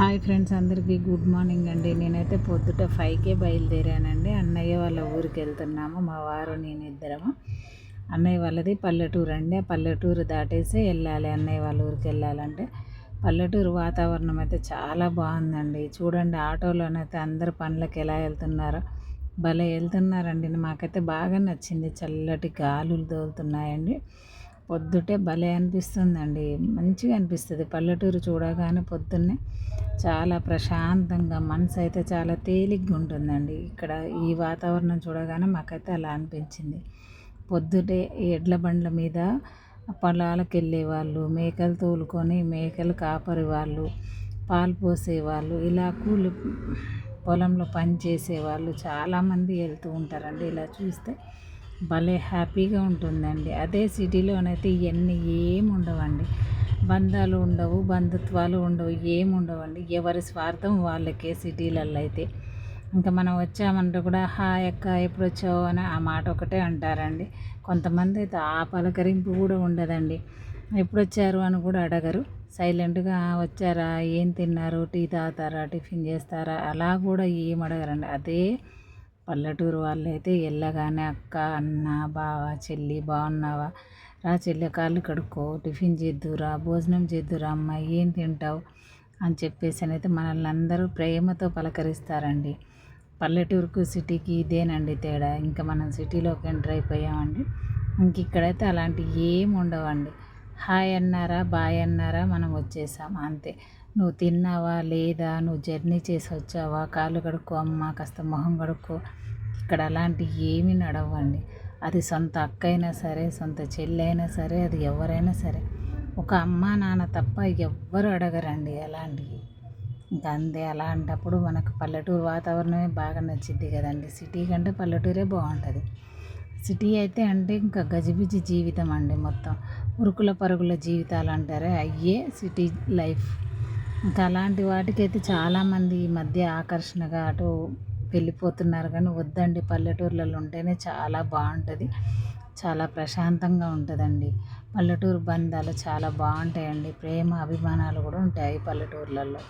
Hi friends అందరికీ good morning అండి. నేనైతే పొద్దుట ఫైవ్కే బయలుదేరానండి. అన్నయ్య వాళ్ళ ఊరికి వెళ్తున్నాము. మా వారు నేను ఇద్దరము. అన్నయ్య వాళ్ళది పల్లెటూరు అండి. ఆ పల్లెటూరు దాటేసి వెళ్ళాలి. అన్నయ్య వాళ్ళ ఊరికి వెళ్ళాలంటే పల్లెటూరు వాతావరణం అయితే చాలా బాగుందండి. చూడండి ఆటోలోనైతే అందరు పనులకు ఎలా వెళ్తున్నారో. భలే వెళ్తున్నారండి. మాకైతే బాగా నచ్చింది. చల్లటి గాలులు తోలుతున్నాయండి. పొద్దుటే భలే అనిపిస్తుందండి. మంచిగా అనిపిస్తుంది. పల్లెటూరు చూడగానే పొద్దున్నే చాలా ప్రశాంతంగా మనసు అయితే చాలా తేలిగ్గా ఉంటుందండి. ఇక్కడ ఈ వాతావరణం చూడగానే మాకైతే అలా అనిపించింది. పొద్దుటే ఎడ్ల బండ్ల మీద పొలాలకు వెళ్ళే వాళ్ళు మేకలు తోలుకొని మేకలు కాపరి వాళ్ళు పాలు పోసేవాళ్ళు ఇలా కూలి పొలంలో పని చేసేవాళ్ళు చాలామంది వెళ్తూ ఉంటారండి. ఇలా చూస్తే భలే హ్యాపీగా ఉంటుందండి. అదే సిటీలోనైతే ఇవన్నీ ఏమి ఉండవండి. బంధాలు ఉండవు బంధుత్వాలు ఉండవు ఏమి ఉండవండి. ఎవరి స్వార్థం వాళ్ళకే సిటీలలో అయితే ఇంకా మనం వచ్చామంటే కూడా హాయ్ అక్క ఎప్పుడు వచ్చావు? అని ఆ మాట ఒకటే అంటారండి. కొంతమంది అయితే ఆ పలకరింపు కూడా ఉండదండి. ఎప్పుడు వచ్చారు అని కూడా అడగరు. సైలెంట్గా వచ్చారా? ఏం తిన్నారు? టీ తాగుతారా? టిఫిన్ చేస్తారా? అలా కూడా ఏం అడగరండి. అదే పల్లెటూరు వాళ్ళైతే వెళ్ళగానే అక్క అన్న బావ చెల్లి బాగున్నావా? రా చెల్లి కాళ్ళు కడుక్కో టిఫిన్ చేద్దురా భోజనం చేద్దురా అమ్మ ఏం తింటావు? అని చెప్పేసి అయితే మనల్ని అందరూ ప్రేమతో పలకరిస్తారండి. పల్లెటూరుకు సిటీకి ఇదేనండి తేడా. ఇంకా మనం సిటీలోకి ఎంటర్ అయిపోయామండి. ఇంక ఇక్కడైతే అలాంటివి ఏం ఉండవండి. హాయ్ అన్నారా? బాయ్ అన్నారా? మనం వచ్చేసాం అంతే. నువ్వు తిన్నావా? లేదా? నువ్వు జర్నీ చేసి వచ్చావా? కాళ్ళు కడుక్కో అమ్మ కాస్త మొహం కడుక్కో. ఇక్కడ అలాంటివి ఏమీ నడవండి. అది సొంత అక్క అయినా సరే సొంత చెల్లి అయినా సరే అది ఎవరైనా సరే. ఒక అమ్మ నాన్న తప్ప ఎవ్వరు అడగరండి అలాంటివి. ఇంకా అంతే. అలాంటప్పుడు మనకు పల్లెటూరు వాతావరణమే బాగా నచ్చింది కదండి. సిటీ కంటే పల్లెటూరే బాగుంటుంది. సిటీ అయితే అంటే ఇంకా గజిబిజి జీవితం అండి మొత్తం. ఉరుకుల పరుగుల జీవితాలు అంటారే అయ్యే సిటీ లైఫ్. ఇంకా అలాంటి వాటికైతే చాలామంది ఈ మధ్య ఆకర్షణగా అటు వెళ్ళిపోతున్నారు కానీ వద్దండి పల్లెటూర్లలో ఉంటేనే చాలా బాగుంటుంది. చాలా ప్రశాంతంగా ఉంటుందండి. పల్లెటూరు బంధాలు చాలా బాగుంటాయండి. ప్రేమ అభిమానాలు కూడా ఉంటాయి పల్లెటూర్లలో.